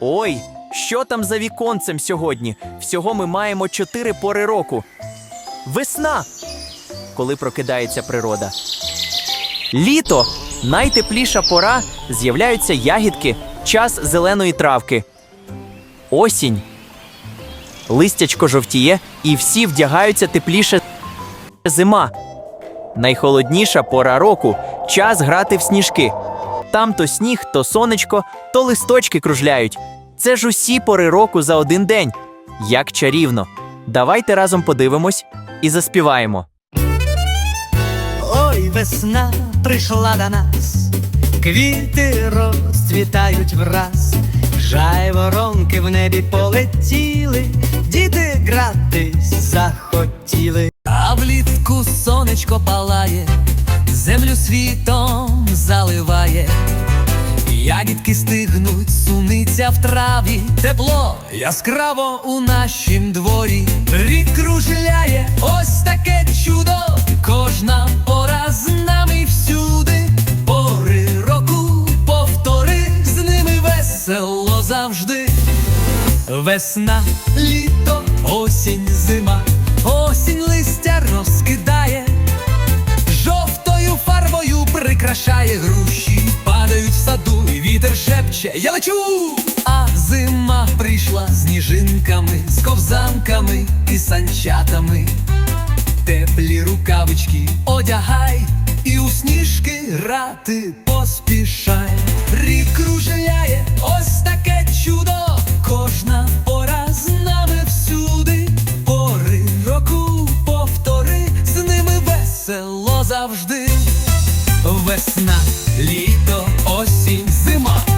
Ой, що там за віконцем сьогодні? Всього ми маємо чотири пори року. Весна, коли прокидається природа. Літо найтепліша пора, з'являються ягідки, час зеленої травки. Осінь. Листячко жовтіє, і всі вдягаються тепліше. Зима. Найхолодніша пора року час грати в сніжки. Там то сніг, то сонечко, то листочки кружляють. Це ж усі пори року за один день. Як чарівно. Давайте разом подивимось і заспіваємо. Ой, весна прийшла до нас, квіти розцвітають враз, жайворонки в небі полетіли, діти гратись захотіли. А влітку сонечко палає, землю світом заливає. Ягідки стигнуть, суниця в траві, тепло яскраво у нашім дворі. Рік кружляє, ось таке чудо. Кожна пора з нами всюди. Пори року повтори, з ними весело завжди. Весна, літо, осінь, зима, груші, падають в саду, і вітер шепче, я лечу. А зима прийшла з з ковзанками і санчатами. Теплі рукавички одягай і у сніжки грати поспішай. Рік кружляє, весна, літо, осінь, зима.